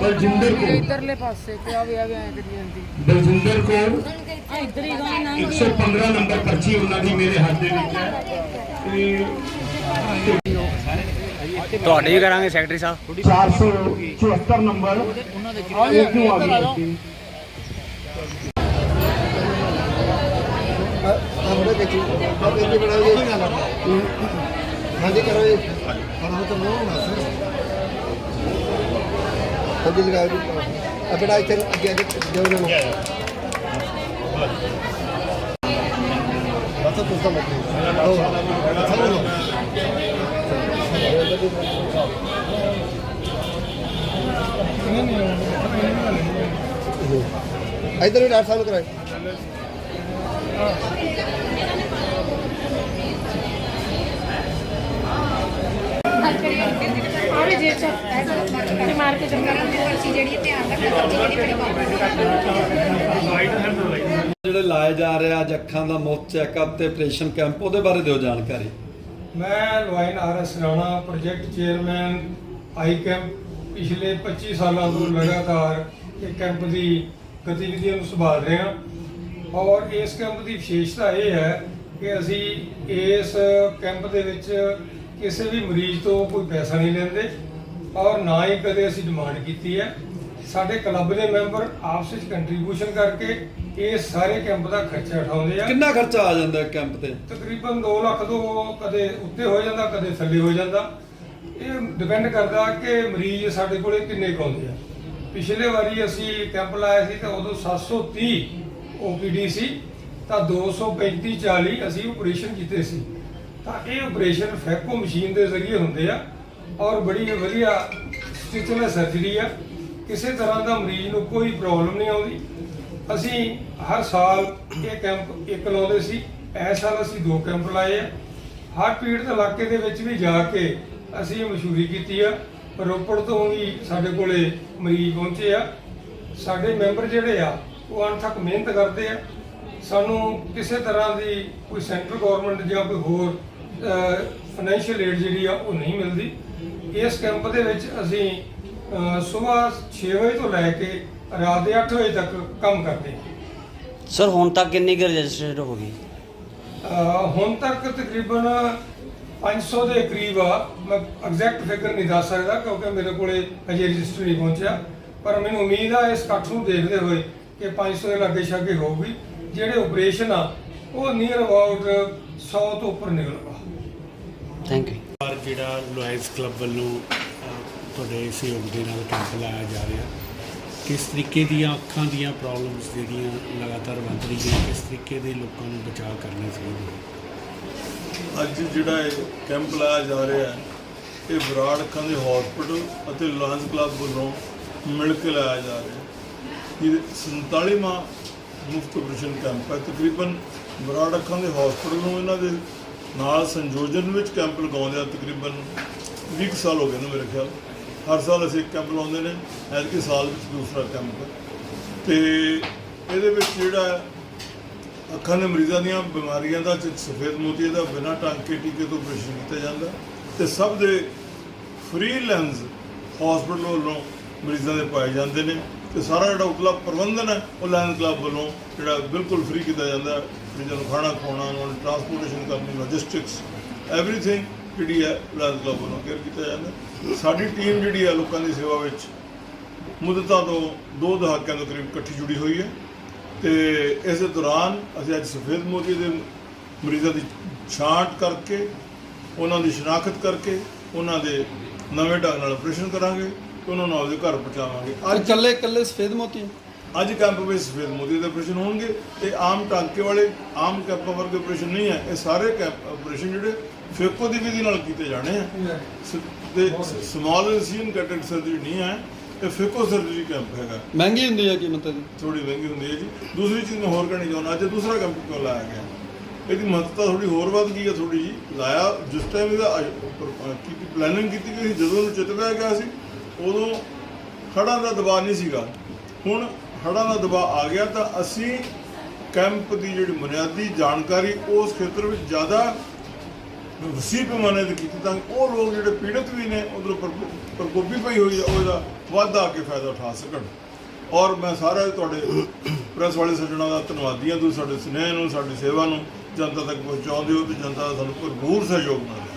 ਬਲਜਿੰਦਰ ਕੌਰ। ਇਧਰਲੇ ਪਾਸੇ ਤੇ ਆਵੇ ਆਵੇ ਐ ਕਰੀ ਜਾਂਦੀ। ਬਲਜਿੰਦਰ ਆ ਇਧਰ ਹੀ ਗਾਂ ਨਾ 115 ਨੰਬਰ ਪਰਚੀ ਉਹਨਾਂ ਦੀ ਮੇਰੇ ਹੱਥ ਦੇ ਵਿੱਚ ਹੈ। ਤੇ ਤੁਹਾਡੀ ਵੀ ਕਰਾਂਗੇ ਸੈਕਟਰੀ ਸਾਹਿਬ। 474 ਨੰਬਰ। ਇਹ ਕਿਉਂ ਆ ਗਈ? ਆਪਣੇ ਵਿੱਚ ਆਪ ਇਹ ਬਣਾਓ ਗੱਲ ਹਾਂਜੀ ਕਰੋ ਇਹ। ਹਾਂ ਤਾਂ ਨੋ ਨਾ ਸਰ ਹਾਂਜੀ ਲਗਾਓ ਜੀ ਆ ਬੜਾ ਇੱਥੇ ਅੱਗੇ ਅੱਗੇ ਜਾਓ ਨਾ ਬਸ ਤੁਸੀਂ ਤਾਂ ਮਤ ਲਓ ਅੱਛਾ ਲਓ ਇਧਰ ਵੀ ਡਾਕਟਰ ਸਾਹਿਬ ਨੂੰ ਕਰਾਏ ਆਵੇ ਜੇ ਚ ਐਸਾ ਮਾਰ ਕੇ ਜੰਗਾ ਪਰਚੀ ਜਿਹੜੀ ਹੈ ਧਿਆਨ ਰੱਖਣਾ ਪਰਚੀ ਜਿਹੜੀ ਬੜੀ ਜਿਹੜੇ ਲਾਏ ਜਾ ਰਹੇ ਅੱਜ ਅੱਖਾਂ ਦਾ ਮੁਫਤ ਚੈੱਕਅਪ ਤੇ ਆਪਰੇਸ਼ਨ ਕੈਂਪ ਉਹਦੇ ਬਾਰੇ ਦਿਓ ਜਾਣਕਾਰੀ। ਮੈਂ lion R S Rana project chairman eye camp ਪਿਛਲੇ 25 ਸਾਲਾਂ ਤੋਂ ਲਗਾਤਾਰ ਇਹ ਕੈਂਪ ਦੀ ਗਤੀਵਿਧੀਆਂ ਨੂੰ ਸੰਭਾਲ ਰਹੇ ਹਾਂ। ਔਰ ਇਸ ਕੈਂਪ ਦੀ ਵਿਸ਼ੇਸ਼ਤਾ ਇਹ ਹੈ ਕਿ ਅਸੀਂ ਇਸ ਕੈਂਪ ਦੇ ਵਿੱਚ ਕਿਸੇ ਵੀ ਮਰੀਜ਼ ਤੋਂ ਕੋਈ ਪੈਸਾ ਨਹੀਂ ਲੈਂਦੇ ਔਰ ਨਾ ਹੀ ਕਦੇ ਅਸੀਂ ਡਿਮਾਂਡ ਕੀਤੀ ਹੈ। ਸਾਡੇ ਕਲੱਬ ਦੇ ਮੈਂਬਰ ਆਪਸ ਵਿੱਚ ਕੰਟਰੀਬਿਊਸ਼ਨ ਕਰਕੇ ਇਸ ਸਾਰੇ ਕੈਂਪ ਦਾ ਖਰਚਾ ਉਠਾਉਂਦੇ ਆ। ਕਿੰਨਾ ਖਰਚਾ ਆ ਜਾਂਦਾ ਕੈਂਪ ਤੇ? ਤਕਰੀਬਨ 2 ਲੱਖ ਤੋਂ ਕਦੇ ਉੱਤੇ ਹੋ ਜਾਂਦਾ ਕਦੇ ਥੱਲੇ ਹੋ ਜਾਂਦਾ। ਇਹ ਡਿਪੈਂਡ ਕਰਦਾ ਕਿ ਮਰੀਜ਼ ਸਾਡੇ ਕੋਲੇ ਕਿੰਨੇ ਆਉਂਦੇ ਆ। ਪਿਛਲੇ ਵਾਰੀ ਅਸੀਂ ਕੈਂਪ ਲਾਇਆ ਸੀ ਤਾਂ ਉਦੋਂ 730 OPD ਸੀ ਤਾਂ 235 40 ਅਸੀਂ ਆਪਰੇਸ਼ਨ ਕੀਤੇ ਸੀ। ਤਾਂ ਇਹ ਆਪਰੇਸ਼ਨ ਫੈਕੋ ਮਸ਼ੀਨ ਦੇ ਜ਼ਰੀਏ ਹੁੰਦੇ ਆ ਔਰ ਬੜੀ ਵਧੀਆ ਸਟਿਚਲੈਸ ਸਰਜਰੀ ਆ। ਕਿਸੇ ਤਰ੍ਹਾਂ ਦਾ ਮਰੀਜ਼ ਨੂੰ ਕੋਈ ਪ੍ਰੋਬਲਮ ਨਹੀਂ ਆਉਂਦੀ। ਅਸੀਂ ਹਰ ਸਾਲ ਇਹ ਕੈਂਪ ਇੱਕ ਲਾਉਂਦੇ ਸੀ। ਇਸ ਸਾਲ ਅਸੀਂ ਦੋ ਕੈਂਪ ਲਾਏ ਆ। ਹਰ ਪੀੜਤ ਇਲਾਕੇ ਦੇ ਵਿੱਚ ਵੀ ਜਾ ਕੇ ਅਸੀਂ ਮਸ਼ਹੂਰੀ ਕੀਤੀ ਆ। ਰੋਪੜ ਤੋਂ ਵੀ ਸਾਡੇ ਕੋਲੇ ਮਰੀਜ਼ ਪਹੁੰਚੇ ਆ। ਸਾਡੇ ਮੈਂਬਰ ਜਿਹੜੇ ਆ, ਉਹ ਅਣਥੱਕ ਮਿਹਨਤ ਕਰਦੇ ਆ। ਸਾਨੂੰ ਕਿਸੇ ਤਰ੍ਹਾਂ ਦੀ ਕੋਈ ਸੈਂਟਰਲ ਗਵਰਨਮੈਂਟ ਜਾਂ ਕੋਈ ਹੋਰ ਫਾਈਨੈਂਸ਼ੀਅਲ ਏਡ ਜਿਹੜੀ ਆ ਉਹ ਨਹੀਂ ਮਿਲਦੀ। ਇਸ ਕੈਂਪ ਦੇ ਵਿੱਚ ਅਸੀਂ ਸਵੇਰ 6 ਵਜੇ ਤੋਂ ਲੈ ਕੇ ਰਾਤ ਦੇ 8 ਵਜੇ ਤੱਕ ਕੰਮ ਕਰਦੇ ਹਾਂ। ਸਰ ਹੁਣ ਤੱਕ ਕਿੰਨੀ ਕੁ ਰਜਿਸਟਰਡ ਹੋ ਗਈ? ਹੁਣ ਤੱਕ ਤਕਰੀਬਨ 500 ਦੇ ਕਰੀਬ ਆ। ਮੈਂ ਐਗਜ਼ੈਕਟ ਫਿਗਰ ਨਹੀਂ ਦੱਸ ਸਕਦਾ ਕਿਉਂਕਿ ਮੇਰੇ ਕੋਲੇ ਅਜੇ ਰਜਿਸਟਰ ਨਹੀਂ ਪਹੁੰਚਿਆ। ਪਰ ਮੈਨੂੰ ਉਮੀਦ ਆ ਇਸ ਇਕੱਠ ਨੂੰ ਦੇਖਦੇ ਹੋਏ ਕਿ 500 ਦੇ ਲਾਗੇ ਛਾਗੇ ਹੋਊਗੀ। ਜਿਹੜੇ ਆਪਰੇਸ਼ਨ ਆ ਉਹ ਨੀਅਰ ਅਬਾਊਟ 100 ਤੋਂ ਉੱਪਰ ਨਿਕਲੂਗਾ ਥੈਂਕ ਯੂ ਪਰ ਜਿਹੜਾ ਲੋਇਸ ਕਲੱਬ ਵੱਲੋਂ ਤੁਹਾਡੇ ਸਹਿਯੋਗ ਦੇ ਨਾਲ ਕੈਂਪ ਲਾਇਆ ਜਾ ਰਿਹਾ ਕਿਸ ਤਰੀਕੇ ਦੀਆਂ ਅੱਖਾਂ ਦੀਆਂ ਪ੍ਰੋਬਲਮਸ ਜਿਹੜੀਆਂ ਲਗਾਤਾਰ ਵੱਧ ਰਹੀਆਂ ਕਿਸ ਤਰੀਕੇ ਦੇ ਲੋਕਾਂ ਨੂੰ ਬਚਾਅ ਕਰਨਾ ਚਾਹੀਦਾ ਅੱਜ ਜਿਹੜਾ ਇਹ ਕੈਂਪ ਲਾਇਆ ਜਾ ਰਿਹਾ ਹੈ ਇਹ ਬਰਾੜ ਅੱਖਾਂ ਦੇ ਹਸਪੀਟਲ ਅਤੇ ਲਾਇਨਸ ਕਲੱਬ ਵੱਲੋਂ ਮਿਲ ਕੇ ਲਾਇਆ ਜਾ ਰਿਹਾ ਇਹ 47ਵਾਂ ਮੁਫਤ ਆਪਰੇਸ਼ਨ ਕੈਂਪ ਹੈ। ਤਕਰੀਬਨ ਬਰਾੜ ਅੱਖਾਂ ਦੇ ਹਸਪੀਟਲ ਨੂੰ ਇਹਨਾਂ ਦੇ ਨਾਲ ਸੰਯੋਜਨ ਵਿੱਚ ਕੈਂਪ ਲਗਾਉਂਦੇ ਆ, ਤਕਰੀਬਨ 20 ਕੁ ਸਾਲ ਹੋ ਗਏ ਨੇ ਮੇਰੇ ਖਿਆਲ। ਹਰ ਸਾਲ ਅਸੀਂ ਇੱਕ ਕੈਂਪ ਲਾਉਂਦੇ ਨੇ, ਐਤਕੀ ਸਾਲ ਵਿੱਚ ਦੂਸਰਾ ਕੈਂਪ। ਹੈ ਤੇ ਇਹਦੇ ਵਿੱਚ ਜਿਹੜਾ ਅੱਖਾਂ ਦੇ ਮਰੀਜ਼ਾਂ ਦੀਆਂ ਬਿਮਾਰੀਆਂ ਦਾ ਚ- ਸਫੇਦ ਮੋਤੀ ਦਾ ਬਿਨਾਂ ਟਾਂਕੇ ਟੀਕੇ ਤੋਂ ਆਪਰੇਸ਼ਨ ਕੀਤਾ ਜਾਂਦਾ। ਤੇ ਸਭ ਦੇ ਫ੍ਰੀ ਲੈਂਸ ਹਸਪੀਟਲ ਵੱਲੋਂ ਮਰੀਜ਼ਾਂ ਦੇ ਪਾਏ ਜਾਂਦੇ ਨੇ। ਤੇ ਸਾਰਾ ਜਿਹੜਾ ਉਤਲਾ ਪ੍ਰਬੰਧਨ ਹੈ, ਉਹ ਲੈਂਸ ਕਲੱਬ ਵੱਲੋਂ ਜਿਹੜਾ ਬਿਲਕੁਲ ਫ੍ਰੀ ਕੀਤਾ ਜਾਂਦਾ। ਜਿਨ੍ਹਾਂ ਨੂੰ ਖਾਣਾ ਖਵਾਉਣਾ, ਉਹਨਾਂ ਨੂੰ ਟਰਾਂਸਪੋਰਟੇਸ਼ਨ ਕਰਨੀ ਲੌਜਿਸਟਿਕਸ ਐਵਰੀਥਿੰਗ ਜਿਹੜੀ ਹੈ ਲੈਂਸ ਕਲੱਬ ਵੱਲੋਂ ਕੇਅਰ ਕੀਤਾ ਜਾਂਦਾ। ਸਾਡੀ ਟੀਮ ਜਿਹੜੀ ਹੈ ਲੋਕਾਂ ਦੀ ਸੇਵਾ ਵਿੱਚ ਮੁੱਦਤਾਂ ਤੋਂ ਦੋ ਦਹਾਕਿਆਂ ਤੋਂ ਕਰੀਬ ਇਕੱਠੀ ਜੁੜੀ ਹੋਈ ਹੈ। ਤੇ ਇਸ ਦੇ ਦੌਰਾਨ ਅਸੀਂ ਅੱਜ ਸਫੇਦ ਮੋਤੀ ਦੇ ਮਰੀਜ਼ਾਂ ਦੀ ਛਾਂਟ ਕਰਕੇ, ਉਹਨਾਂ ਦੀ ਸ਼ਨਾਖਤ ਕਰਕੇ, ਉਹਨਾਂ ਦੇ ਨਵੇਂ ਢੰਗ ਨਾਲ ਆਪਰੇਸ਼ਨ ਕਰਾਂਗੇ ਤੇ ਉਹਨਾਂ ਨੂੰ ਆਪਦੇ ਘਰ ਪਹੁੰਚਾਵਾਂਗੇ। ਅੱਜ ਇਕੱਲੇ ਇਕੱਲੇ ਸਫੇਦ ਮੋਤੀ? ਅੱਜ ਕੈਂਪ ਵਿੱਚ ਸਫੇਦ ਮੋਤੀ ਦੇ ਆਪਰੇਸ਼ਨ ਹੋਣਗੇ ਤੇ ਆਮ ਟਾਂਕੇ ਵਾਲੇ ਆਮ ਕੈਂਪਾਂ ਵਰਗੇ ਆਪਰੇਸ਼ਨ ਨਹੀਂ ਹੈ। ਇਹ ਸਾਰੇ ਕੈਂਪ ਆਪਰੇਸ਼ਨ ਜਿਹੜੇ ਫੇਕੋ ਦੀ ਵਿਧੀ ਨਾਲ ਕੀਤੇ ਜਾਣੇ ਆ। ਤੇ ਸਮਾਲ ਇਨਸੀਨ ਕਟਡ ਸਰਜਰੀ ਨਹੀਂ ਹੈ ਇਹ ਫੇਕੋ ਸਰਜਰੀ ਕੈਂਪ ਹੈਗਾ। ਮਹਿੰਗੀ ਹੁੰਦੀ ਹੈ ਕੀਮਤ ਇਹਦੀ ਥੋੜੀ ਮਹਿੰਗੀ ਹੁੰਦੀ ਹੈ ਜੀ। ਦੂਸਰੀ ਚੀਜ਼ ਮੈਂ ਹੋਰ ਕਹਿਣੀ ਚਾਹੁੰਦਾ ਅੱਜ ਦੂਸਰਾ ਕੈਂਪ ਕਿਉਂ ਲਾਇਆ ਗਿਆ? ਇਹਦੀ ਮਹੱਤਤਾ ਥੋੜੀ ਹੋਰ ਵੱਧ ਗਈ ਹੈ ਥੋੜੀ ਜੀ ਲਾਇਆ ਜਿਸ ਟਾਈਮ ਇਹਦਾ ਕੀਤੀ ਪਲੈਨਿੰਗ ਕੀਤੀ ਗਈ ਸੀ ਜਦੋਂ ਉਹਨੂੰ ਚਿਤਵਾਇਆ ਗਿਆ ਸੀ ਉਦੋਂ ਹੜ੍ਹਾਂ ਦਾ ਦਬਾਅ ਨਹੀਂ ਸੀਗਾ। ਹੁਣ ਹੜ੍ਹਾਂ ਦਾ ਦਬਾਅ ਆ ਗਿਆ ਤਾਂ ਅਸੀਂ ਕੈਂਪ ਦੀ ਜਿਹੜੀ ਬੁਨਿਆਦੀ ਜਾਣਕਾਰੀ ਉਸ ਖੇਤਰ ਵਿੱਚ ਜ਼ਿਆਦਾ ਵਸੀ ਪੈਮਾਨੇ ਤੇ ਕੀਤੀ ਤਾਂ ਕਿ ਉਹ ਲੋਕ ਜਿਹੜੇ ਪੀੜਤ ਵੀ ਨੇ, ਉਧਰੋਂ ਪ੍ਰਕੋਪੀ ਪਈ ਹੋਈ ਆ, ਉਹਦਾ ਵਾਧਾ ਆ ਕੇ ਫਾਇਦਾ ਉਠਾ ਸਕਣ। ਔਰ ਮੈਂ ਸਾਰੇ ਤੁਹਾਡੇ ਪ੍ਰੈਸ ਵਾਲੇ ਸੱਜਣਾਂ ਦਾ ਧੰਨਵਾਦੀ ਹਾਂ, ਤੁਸੀਂ ਸਾਡੇ ਸਨੇਹ ਨੂੰ, ਸਾਡੀ ਸੇਵਾ ਨੂੰ ਜਨਤਾ ਤੱਕ ਪਹੁੰਚਾਉਂਦੇ ਹੋ ਤੇ ਜਨਤਾ ਦਾ ਸਾਨੂੰ ਭਰਪੂਰ ਸਹਿਯੋਗ ਮਿਲਦਾ